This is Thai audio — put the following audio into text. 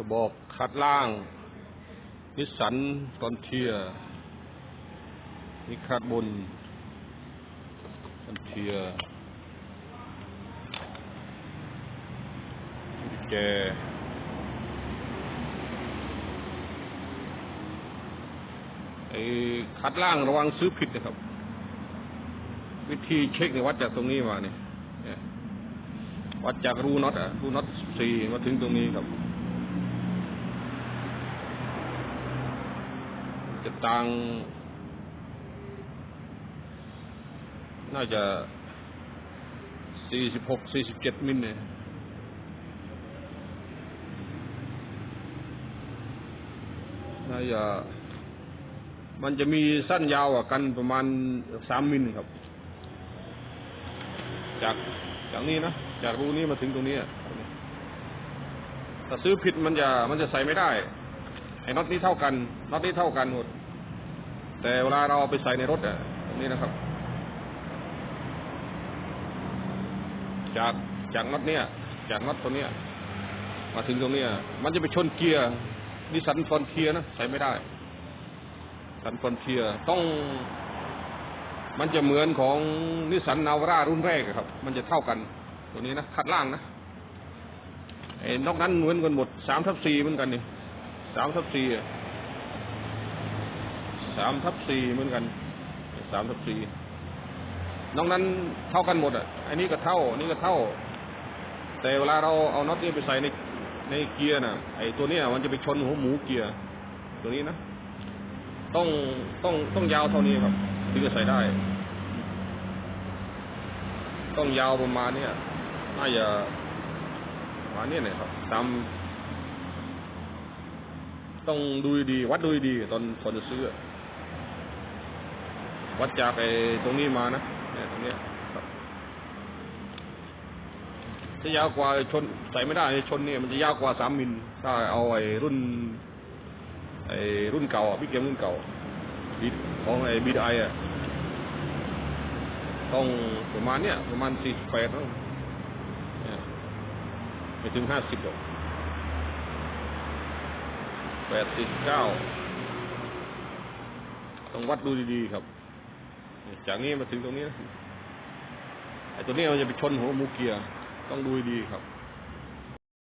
ระบอกคัดล่าง นิสันตอนเทียนี่คัดบนตอนเทียแกไอ้คัดล่างระวังซื้อผิดนะครับ วิธีเช็คเนี่ยวัดจากตรงนี้มาเนี่ยเนี่ยวัดจากรูน็อตอะรูน็อตสี่มาถึงตรงนี้ครับ จะต่างน่าจะสี่สิบหกสี่สิบเจ็ดมิลเนี่ยน่าจะมันจะมีสั้นยาวกว่ากันประมาณสามมิลครับ จากจากนี้นะ จากรูนี้มาถึงตรงนี้ถ้าซื้อผิดมันจะมันจะใส่ไม่ได้ ไอ้น็อตนี้เท่ากันน็อตนี้เท่ากันหมด แต่เวลาเราเอาไปใส่ในรถอะตรงนี้นะครับ จากจากน็อตเนี้ยจากน็อตตัวเนี้ยมาถึงตรงเนี้ยมันจะไปชนเกียร์นิสสันฟอนเทียนะใส่ไม่ได้ สันฟอนเทียต้องมันจะเหมือนของนิสันนาวาร่ารุ่นแรกครับ มันจะเท่ากัน ตัวนี้นะคัดล่างนะไอ้นอกนั้นเหมือนกันหมดสามทับสี่เหมือนกันนี่ สามทับสี่ะสามทับสี่เหมือนกันสามทับสี่นอกนั้นเท่ากันหมดอะอันนี้ก็เท่าอันนี้ก็เท่า แต่เวลาเราเอาน็อตนี้ไปใส่ในในเกียร์น่ะ ไอ้ตัวเนี้ยมันจะไปชนหัวหมูเกียร์ตัวนี้นะต้องต้องต้องยาวเท่านี้ครับถึงจะใส่ได้ ต้องยาวประมาณเนี้ยน่าจะประมาณเนี้ยเนี่ยครับตาม ต้องดูดีวัดดูดีตอนตอนจะซื้อ วัดจากไอ้ตรงนี้มานะเนี่ยตรงเนี้ยครับจะยาวกว่าชนใส่ไม่ได้ชนเนี่ยมันจะยาวกว่าสามมิลถ้าเอาไอ้รุ่น ไอ้รุ่นเก่าพี่เกมรุ่นเก่าบีของไอ้บีไออะต้องประมาณเนี้ยประมาณสี่สิบแปดไม่ถึงห้าสิบหรอก แปดสิบเก้าต้องวัดดูดีๆครับ จากนี้มาถึงตรงนี้นะไอ้ตัวนี้มันจะไปชนหัวมูเกียต้องดูดีครับ